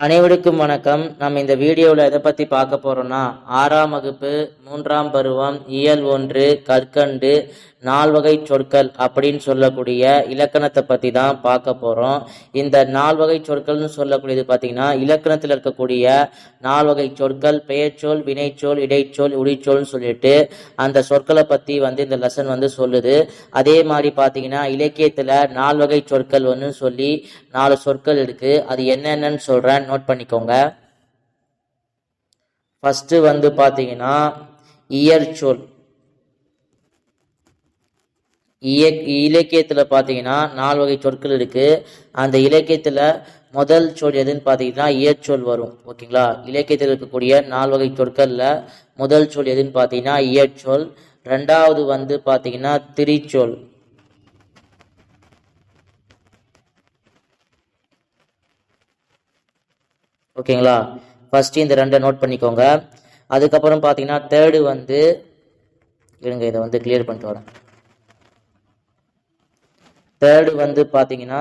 அனைவருக்கும் வணக்கம். நம்ம இந்த வீடியோவில் எதை பற்றி பார்க்க போகிறோம்னா ஆறாம் வகுப்பு மூன்றாம் பருவம் இயல் ஒன்று கற்கண்டு நால்வகை சொற்கள் அப்படின்னு சொல்லக்கூடிய இலக்கணத்தை பற்றி தான் பார்க்க போகிறோம் இந்த நால்வகை சொற்கள்னு சொல்லக்கூடியது பார்த்திங்கன்னா இலக்கணத்தில் இருக்கக்கூடிய நால்வகை சொற்கள் பெயர்ச்சொல் வினைச்சொல் இடைச்சொல் உடிச்சொல்னு சொல்லிட்டு அந்த சொற்களை பற்றி வந்து இந்த லெசன் வந்து சொல்லுது. அதே மாதிரி பார்த்திங்கன்னா இலக்கியத்தில் நால்வகை சொற்கள் ஒன்று சொல்லி நாலு சொற்கள் இருக்குது அது என்னென்னு சொல்கிறேன் நோட் பண்ணிக்கோங்க. ஃபஸ்ட்டு வந்து பார்த்தீங்கன்னா இயற்சொல் இய இலக்கியத்தில் பார்த்தீங்கன்னா நாலு வகை சொற்கள் இருக்குது அந்த இலக்கியத்தில் முதல் சொல் எதுன்னு பார்த்தீங்கன்னா இயற்சொல் வரும். ஓகேங்களா? இலக்கியத்தில் இருக்கக்கூடிய நாலு வகை சொற்களில் முதல் சொல் எதுன்னு பார்த்தீங்கன்னா இயற்சொல் ரெண்டாவது வந்து பார்த்தீங்கன்னா திரிச்சொல். ஓகேங்களா? ஃபர்ஸ்ட் இந்த ரெண்டை நோட் பண்ணிக்கோங்க. அதுக்கப்புறம் பார்த்தீங்கன்னா தேர்டு வந்து இருங்க இதை வந்து கிளியர் பண்ணிட்டு வரேன். தேர்டு வந்து பார்த்தீங்கன்னா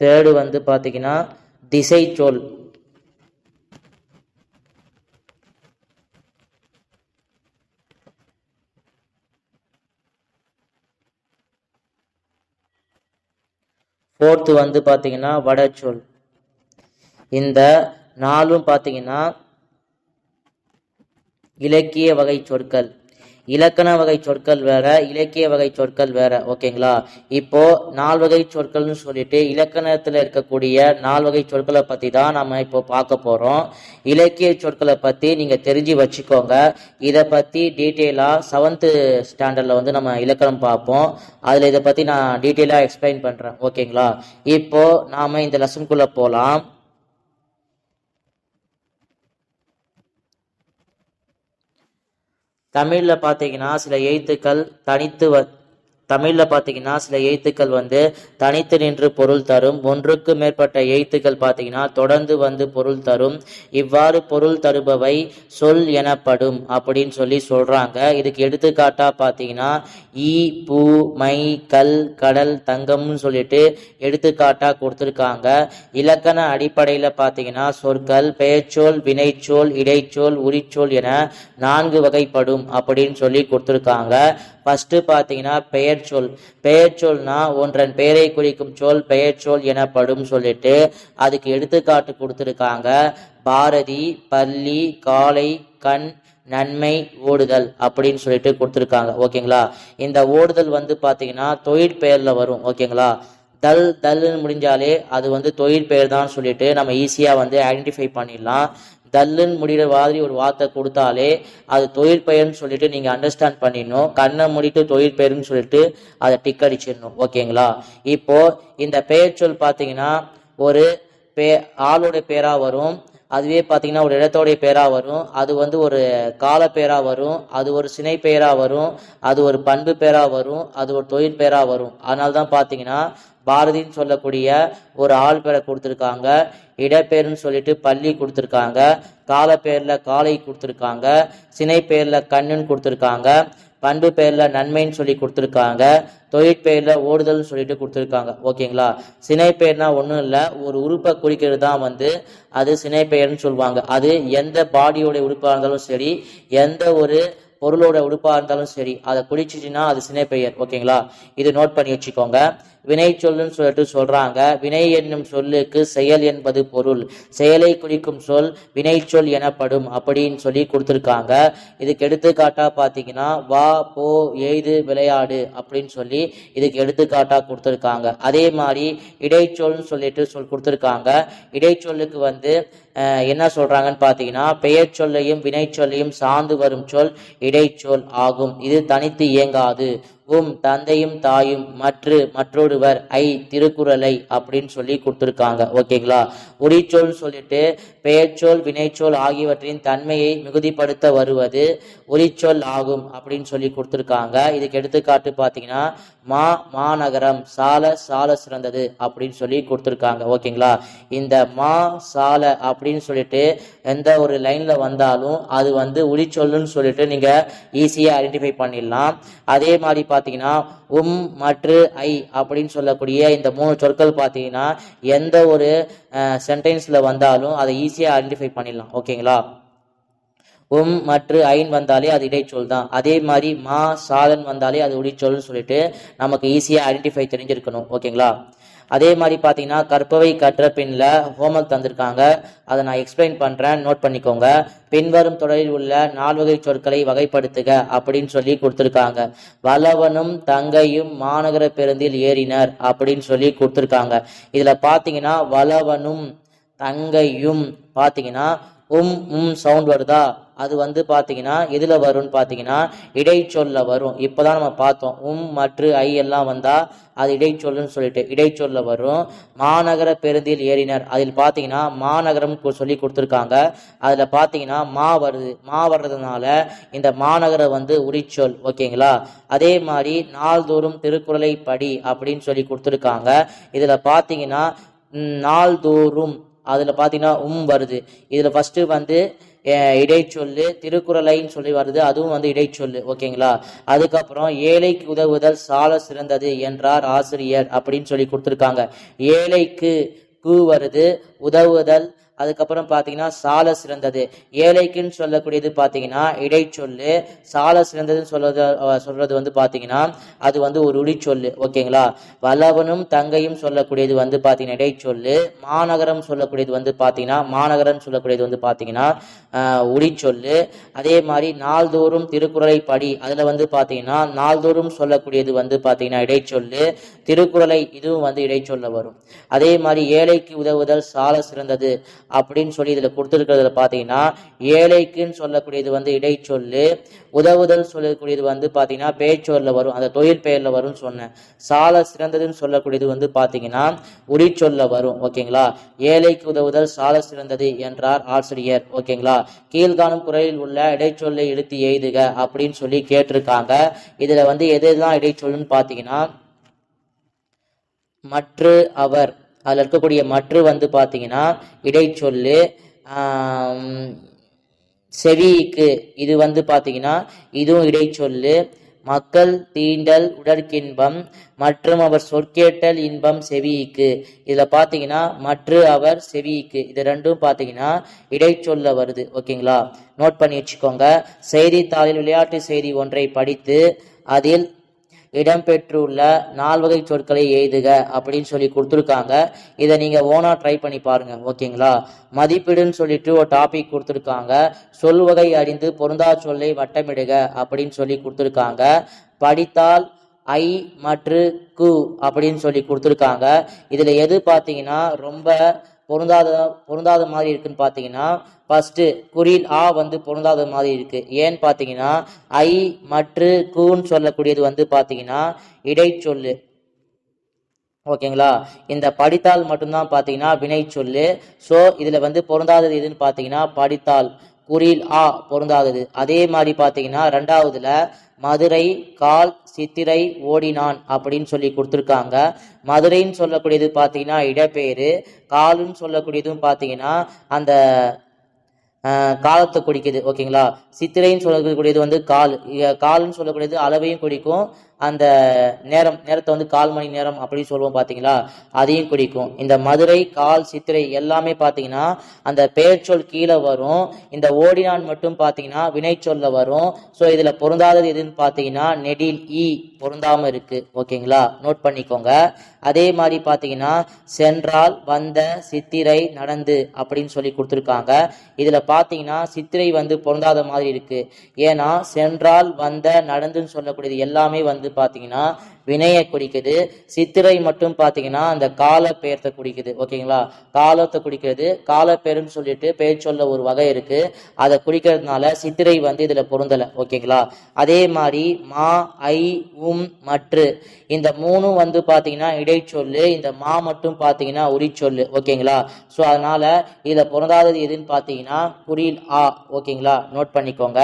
தேர்டு வந்து பார்த்தீங்கன்னா திசை சொல் ஃபோர்த்து வந்து பார்த்தீங்கன்னா வடச்சொல். இந்த நாலும் பார்த்தீங்கன்னா இலக்கிய வகை சொற்கள். இலக்கண வகை சொற்கள் வேற இலக்கிய வகை சொற்கள் வேற. ஓகேங்களா? இப்போ நால்வகை சொற்கள்னு சொல்லிட்டு இலக்கணத்துல இருக்கக்கூடிய நால்வகை சொற்களை பத்தி தான் நம்ம இப்போ பார்க்க போறோம். இலக்கிய சொற்களை பத்தி நீங்க தெரிஞ்சு வச்சுக்கோங்க. இதை பத்தி டீட்டெயிலா செவன்த்து ஸ்டாண்டர்ட்ல வந்து நம்ம இலக்கணம் பார்ப்போம். அதுல இதை பத்தி நான் டீட்டெயிலா எக்ஸ்பிளைன் பண்றேன். ஓகேங்களா? இப்போ நாம இந்த லெசன்குள்ள போலாம். தமிழில் பார்த்தீங்கன்னா சில எழுத்துக்கள் தனித்து வ தமிழில் பார்த்தீங்கன்னா சில எழுத்துக்கள் வந்து தனித்து நின்று பொருள் தரும் ஒன்றுக்கு மேற்பட்ட எழுத்துக்கள் பார்த்தீங்கன்னா தொடர்ந்து வந்து பொருள் தரும். இவ்வாறு பொருள் தருபவை சொல் எனப்படும் அப்படின்னு சொல்லி சொல்கிறாங்க இதுக்கு எடுத்துக்காட்டாக பார்த்தீங்கன்னா ஈ பூ மை கல் கடல் தங்கம்னு சொல்லிட்டு எடுத்துக்காட்டாக கொடுத்துருக்காங்க. இலக்கண அடிப்படையில் பார்த்தீங்கன்னா சொற்கள் பெயர்ச்சொல் வினைச்சொல் இடைச்சொல் உரிச்சொல் என நான்கு வகைப்படும் அப்படின்னு சொல்லி கொடுத்துருக்காங்க. ஃபர்ஸ்ட் பார்த்தீங்கன்னா பெயர் சொல். பெயர் சொல்னா ஒன்றன் பெயரை குறிக்கும் சொல் பெயர் சொல் எனப்படும் சொல்லிட்டு அதுக்கு எடுத்துக்காட்டு கொடுத்துருக்காங்க. பாரதி பள்ளி காலை கண் நன்மை ஓடுதல் அப்படின்னு சொல்லிட்டு கொடுத்துருக்காங்க. ஓகேங்களா? இந்த ஓடுதல் வந்து பார்த்தீங்கன்னா தொழிற்பெயரில் வரும். ஓகேங்களா? தல் தல்னு முடிஞ்சாலே அது வந்து தொழிற்பெயர் தான் சொல்லிட்டு நம்ம ஈஸியாக வந்து ஐடென்டிஃபை பண்ணிடலாம். தல்லுன்னு முடிகிற மாதிரி ஒரு வார்த்தை கொடுத்தாலே அது தொழிற்பெயர்னு சொல்லிட்டு நீங்கள் அண்டர்ஸ்டாண்ட் பண்ணிடணும். கண்ணை மூடிட்டு தொழிற்பெயர்னு சொல்லிட்டு அதை டிக் அடிச்சிடணும். ஓகேங்களா? இப்போ இந்த பெயர் சொல் பார்த்தீங்கன்னா ஒரு பே ஆளோட பேராக வரும். அதுவே பார்த்தீங்கன்னா ஒரு இடத்தோடைய பேராக வரும். அது வந்து ஒரு கால பேராக வரும். அது ஒரு சினை பெயராக வரும். அது ஒரு பண்பு பேராக வரும். அது ஒரு தொழில் பேராக வரும். அதனால தான் பார்த்தீங்கன்னா பாரதின்னு சொல்லக்கூடிய ஒரு ஆள் பேரை கொடுத்துருக்காங்க. இடப்பேருன்னு சொல்லிட்டு பள்ளி கொடுத்துருக்காங்க. கால பேர்ல காலை கொடுத்துருக்காங்க. சினை பேர்ல கண்ணுன்னு கொடுத்துருக்காங்க. பண்பு பேர்ல நன்மைன்னு சொல்லி கொடுத்துருக்காங்க. தொழிற்பெயர்ல ஓடுதல்னு சொல்லிட்டு கொடுத்துருக்காங்க. ஓகேங்களா? சினை பெயர்னா ஒன்றும் இல்லை. ஒரு உறுப்பை குறிக்கிறது தான் வந்து அது சினை பெயர்னு சொல்லுவாங்க. அது எந்த பாடியோட உறுப்பாக இருந்தாலும் சரி எந்த ஒரு பொருளோட உடுப்பாக இருந்தாலும் சரி அதை குடிச்சிச்சுன்னா அது சினை பெயர். ஓகேங்களா? இது நோட் பண்ணி வச்சுக்கோங்க. வினை சொல்லுன்னு சொல்லிட்டு சொல்றாங்க. வினை என்னும் சொல்லுக்கு செயல் என்பது பொருள். செயலை குறிக்கும் சொல் வினை சொல் எனப்படும் அப்படின்னு சொல்லி கொடுத்துருக்காங்க. இதுக்கு எடுத்துக்காட்டா பார்த்தீங்கன்னா வா போ எய்து விளையாடு அப்படின்னு சொல்லி இதுக்கு எடுத்துக்காட்டா கொடுத்துருக்காங்க. அதே மாதிரி இடைச்சொல்னு சொல்லிட்டு சொல் கொடுத்துருக்காங்க. இடைச்சொல்லுக்கு வந்து என்ன சொல்றாங்கன்னு பார்த்தீங்கன்னா பெயர் சொல்லையும் வினை சொல்லையும் சார்ந்து வரும் சொல் இடைச்சொல் ஆகும். இது தனித்து இயங்காது. உம் தந்தையும் தாயும் மற்ற மற்றொருவர் ஐ திருக்குறளை அப்படின்னு சொல்லி கொடுத்துருக்காங்க. ஓகேங்களா? உரிச்சொல் சொல்லிட்டு பெயர்ச்சொல் வினைச்சொல் ஆகியவற்றின் தன்மையை மிகுதிப்படுத்த வருவது உரிச்சொல் ஆகும் அப்படின்னு சொல்லி கொடுத்துருக்காங்க. இதுக்கு எடுத்துக்காட்டு பார்த்தீங்கன்னா மா மாநகரம் சால சால சிறந்தது அப்படின்னு சொல்லி கொடுத்துருக்காங்க. ஓகேங்களா? இந்த மா சால அப்படின்னு சொல்லிட்டு எந்த ஒரு லைனில் வந்தாலும் அது வந்து உளிச்சொல்லுன்னு சொல்லிட்டு நீங்கள் ஈஸியாக ஐடென்டிஃபை பண்ணிடலாம். அதே மாதிரி பார்த்தீங்கன்னா உம் மற்று ஐ அப்படின்னு சொல்லக்கூடிய இந்த மூணு சொற்கள் பார்த்தீங்கன்னா எந்த ஒரு சென்டென்ஸில் வந்தாலும் அதை ஈஸியாக ஐடென்டிஃபை பண்ணிடலாம். ஓகேங்களா? உம் மற்றும் ஐன் வந்தாலே அது இடைச்சொல் தான். அதே மாதிரி மா சாதன் வந்தாலே அது உடைச்சொல்னு சொல்லிட்டு நமக்கு ஈஸியாக ஐடென்டிஃபை தெரிஞ்சிருக்கணும். ஓகேங்களா? அதே மாதிரி பார்த்தீங்கன்னா கற்பவை கற்ற பின்ல ஹோம்ஒர்க் தந்திருக்காங்க. அதை நான் எக்ஸ்பிளைன் பண்ணுறேன் நோட் பண்ணிக்கோங்க. பின்வரும் தொடரில் உள்ள நால்வகை சொற்களை வகைப்படுத்துக அப்படின்னு சொல்லி கொடுத்துருக்காங்க. வல்லவனும் தங்கையும் மாநகர பேருந்தில் ஏறினர் அப்படின்னு சொல்லி கொடுத்துருக்காங்க. இதில் பார்த்தீங்கன்னா வளவனும் தங்கையும் பார்த்தீங்கன்னா உம் உம் சவுண்ட் வருதா? அது வந்து பார்த்தீங்கன்னா எதில் வரும்னு பார்த்தீங்கன்னா இடைச்சொல்ல வரும். இப்போ தான் நம்ம பார்த்தோம். உம் மற்ற ஐ எல்லாம் வந்தால் அது இடைச்சொல்லுன்னு சொல்லிட்டு இடைச்சொல்ல வரும். மாநகர பேருந்தில் ஏறினர். அதில் பார்த்தீங்கன்னா மாநகரம் சொல்லி கொடுத்துருக்காங்க. அதில் பார்த்தீங்கன்னா மா வருது. மா வர்றதுனால இந்த மாநகரம் வந்து உரிச்சொல் ஓகேங்களா? அதே மாதிரி நாள்தோறும் திருக்குறளை படி அப்படின்னு சொல்லி கொடுத்துருக்காங்க. இதில் பார்த்தீங்கன்னா நாள்தோறும் அதில் பார்த்தீங்கன்னா உம் வருது. இதில் ஃபஸ்ட்டு வந்து இடைச்சொல்லு திருக்குறளைன்னு சொல்லி வருது. அதுவும் வந்து இடைச்சொல்லு. ஓகேங்களா? அதுக்கப்புறம் ஏழைக்கு உதவுதல் சால சிறந்தது என்றார் ஆசிரியர் அப்படின்னு சொல்லி கொடுத்துருக்காங்க. ஏழைக்கு கு வருது உதவுதல் அதுக்கப்புறம் பார்த்தீங்கன்னா சால சிறந்தது. ஏழைக்குன்னு சொல்லக்கூடியது பார்த்தீங்கன்னா இடைச்சொல்லு. சால சிறந்ததுன்னு சொல்றது சொல்றது வந்து பார்த்தீங்கன்னா அது வந்து ஒரு உரிச்சொல்லு. ஓகேங்களா? வல்லவனும் தங்கையும் சொல்லக்கூடியது வந்து பார்த்தீங்கன்னா இடைச்சொல்லு. மாநகரம் சொல்லக்கூடியது வந்து பார்த்தீங்கன்னா மாநகரம் சொல்லக்கூடியது வந்து பார்த்தீங்கன்னா ஆஹ், அதே மாதிரி நாள்தோறும் திருக்குறளை படி அதில் வந்து பார்த்தீங்கன்னா நாள்தோறும் சொல்லக்கூடியது வந்து பார்த்தீங்கன்னா இடைச்சொல்லு. திருக்குறளை இதுவும் வந்து இடைச்சொல்ல வரும். அதே மாதிரி ஏழைக்கு உதவுதல் சால சிறந்தது. அப்படின்னு சொல்லி இதில் கொடுத்துருக்கிறதுல பார்த்தீங்கன்னா ஏழைக்குன்னு சொல்லக்கூடியது வந்து இடைச்சொல்லு உதவுதல் சொல்லக்கூடியது வந்து பார்த்தீங்கன்னா பேச்சொல்ல வரும் அந்த தொழில் பெயரில் வரும்னு சொன்னேன். சால சிறந்ததுன்னு சொல்லக்கூடியது வந்து பார்த்தீங்கன்னா உரிச்சொல்ல வரும் ஓகேங்களா? ஏழைக்கு உதவுதல் சால சிறந்தது என்றார் ஆசிரியர் ஓகேங்களா? கீழ்காணும் குரலில் உள்ள இடைச்சொல்லை இழுத்து எய்துக அப்படின்னு சொல்லி கேட்டிருக்காங்க. இதில் வந்து எது எதெல்லாம் இடைச்சொல்லுன்னு பார்த்தீங்கன்னா மற்று அவர் அதில் இருக்கக்கூடிய மற்று வந்து பார்த்தீங்கன்னா இடைச்சொல்லு செவிக்கு இது வந்து பார்த்தீங்கன்னா இதுவும் இடைச்சொல்லு மக்கள் தீண்டல் உடற்கின்பம் மற்றும் அவர் சொற்கேட்டல் இன்பம் செவிக்கு. இதில் பார்த்தீங்கன்னா மற்ற அவர் செவிக்கு. இது ரெண்டும் பார்த்தீங்கன்னா இடைச்சொல்ல வருது. ஓகேங்களா? நோட் பண்ணி வச்சுக்கோங்க. செய்தித்தாளில் விளையாட்டு செய்தி ஒன்றை படித்து அதில் இடம்பெற்றுள்ள நால்வகை சொற்களை எழுதுக அப்படின்னு சொல்லி கொடுத்துருக்காங்க. இதை நீங்கள் ஓனாக ட்ரை பண்ணி பாருங்க ஓகேங்களா மதிப்பீடுன்னு சொல்லிட்டு ஒரு டாபிக் கொடுத்துருக்காங்க. சொல்வகை அறிந்து பொருந்தா சொல்லை வட்டமிடுக அப்படின்னு சொல்லி கொடுத்துருக்காங்க. படித்தால் ஐ மற்றும் கு அப்படின்னு சொல்லி கொடுத்துருக்காங்க. இதில் எது பார்த்தீங்கன்னா ரொம்ப பொருந்தாத பொருந்தாத மாதிரி இருக்குன்னு பார்த்தீங்கன்னா ஃபஸ்ட்டு குறில் ஆ வந்து பொருந்தாத மாதிரி இருக்குது ஏன்னு பார்த்தீங்கன்னா ஐ மற்று கூன்னு சொல்லக்கூடியது வந்து பார்த்தீங்கன்னா இடைச்சொல்லு. ஓகேங்களா? இந்த படித்தால் மட்டும்தான் பார்த்தீங்கன்னா வினை சொல்லு ஸோ இதில் வந்து பொருந்தாதது எதுன்னு பார்த்தீங்கன்னா படித்தால். குறில் ஆ பொருந்தாதது. அதே மாதிரி பார்த்தீங்கன்னா ரெண்டாவதுல மதுரை கால் சித்திரை ஓடினான் அப்படின்னு சொல்லி கொடுத்துருக்காங்க. மதுரைன்னு சொல்லக்கூடியது பார்த்தீங்கன்னா இடப்பெயரு காலுன்னு சொல்லக்கூடியதும் பார்த்தீங்கன்னா அந்த காலத்தை குறிக்குது ஓகேங்களா? சித்திரைன்னு சொல்லக்கூடியது வந்து கால் காலுன்னு கால்னு சொல்லக்கூடியது அளவையும் குறிக்கும். அந்த நேரம் நேரத்தை வந்து கால் மணி நேரம் அப்படின்னு சொல்லுவோம் பார்த்தீங்களா அதையும் குறிக்கும். இந்த மதுரை கால் சித்திரை எல்லாமே பார்த்தீங்கன்னா அந்த பெயர்ச்சொல் கீழே வரும். இந்த ஓடினான் மட்டும் பார்த்தீங்கன்னா வினைச்சொல்ல வரும். ஸோ இதில் பொருந்தாதது எதுன்னு பார்த்தீங்கன்னா நெடில் ஈ பொருந்தாமல் இருக்குது ஓகேங்களா? நோட் பண்ணிக்கோங்க. அதே மாதிரி பார்த்தீங்கன்னா சென்றால் வந்த சித்திரை நடந்து அப்படின்னு சொல்லி கொடுத்துருக்காங்க. இதில் பார்த்தீங்கன்னா சித்திரை வந்து பொருந்தாத மாதிரி இருக்குது ஏன்னா சென்றால் வந்த நடந்துன்னு சொல்லக்கூடியது எல்லாமே வந்து பார்த்தீங்கன்னா வினையை குறிக்குது சித்திரை மட்டும் பார்த்தீங்கன்னா அந்த கால பெயர்த்தை குறிக்குது ஓகேங்களா? காலத்தை குறிக்கிறது காலப்பெயர்னு சொல்லிட்டு பெயர் சொல்ல ஒரு வகை இருக்கு. அதை குறிக்கிறதுனால சித்திரை வந்து இதுல பொருந்தலை ஓகேங்களா? அதே மாதிரி மா ஐ உம் மற்று. இந்த மூணும் வந்து பார்த்தீங்கன்னா இடைச்சொல்லு இந்த மா மட்டும் பார்த்தீங்கன்னா உரிச்சொல்லு ஓகேங்களா? ஸோ அதனால இதில் பொருந்தாதது எதுன்னு பார்த்தீங்கன்னா குறில் ஆ ஓகேங்களா? நோட் பண்ணிக்கோங்க.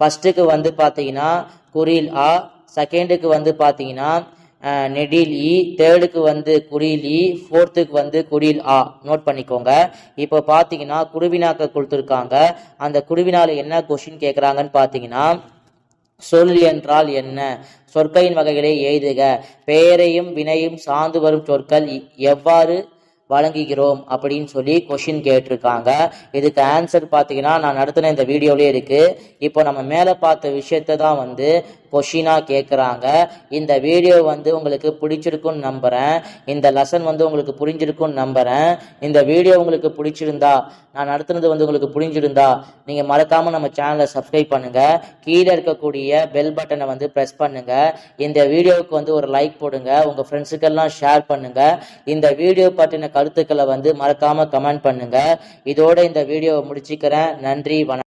ஃபர்ஸ்ட்டுக்கு வந்து பார்த்தீங்கன்னா குறில் ஆ செகண்டுக்கு வந்து பார்த்தீங்கன்னா நெடில் இ தேர்டுக்கு வந்து குடில் இ ஃபோர்த்துக்கு வந்து குடில் ஆ. நோட் பண்ணிக்கோங்க. இப்போ பார்த்தீங்கன்னா குருவினாக்க கொடுத்துருக்காங்க. அந்த குருவினால என்ன கொஷின் கேட்குறாங்கன்னு பார்த்தீங்கன்னா சொல் என்றால் என்ன? சொற்களின் வகைகளை எழுதுக. பெயரையும் வினையும் சார்ந்து வரும் சொற்கள் எவ்வாறு வழங்குகிறோம் அப்படின்னு சொல்லி கொஷின் கேட்டிருக்காங்க. இதுக்கு ஆன்சர் பார்த்தீங்கன்னா நான் நடத்தின இந்த வீடியோலேயே இருக்குது இப்போ நம்ம மேலே பார்த்த விஷயத்தை தான் வந்து கொஷினாக கேட்குறாங்க இந்த வீடியோ வந்து உங்களுக்கு பிடிச்சிருக்குன்னு நம்புகிறேன் இந்த லெசன் வந்து உங்களுக்கு புரிஞ்சிருக்குன்னு நம்புகிறேன் இந்த வீடியோ உங்களுக்கு பிடிச்சிருந்தா நான் நடத்துனது வந்து உங்களுக்கு புரிஞ்சிருந்தா நீங்கள் மறக்காமல் நம்ம சேனலை சப்ஸ்கிரைப் பண்ணுங்கள் கீழே இருக்கக்கூடிய பெல் பட்டனை வந்து ப்ரெஸ் பண்ணுங்கள் இந்த வீடியோவுக்கு வந்து ஒரு லைக் போடுங்க. உங்கள் ஃப்ரெண்ட்ஸுக்கெல்லாம் ஷேர் பண்ணுங்கள் இந்த வீடியோ பற்றின கருத்துக்களை வந்து மறக்காமல் கமெண்ட் பண்ணுங்கள் இதோட இந்த வீடியோவை முடிச்சுக்கிறேன். நன்றி வணக்கம்.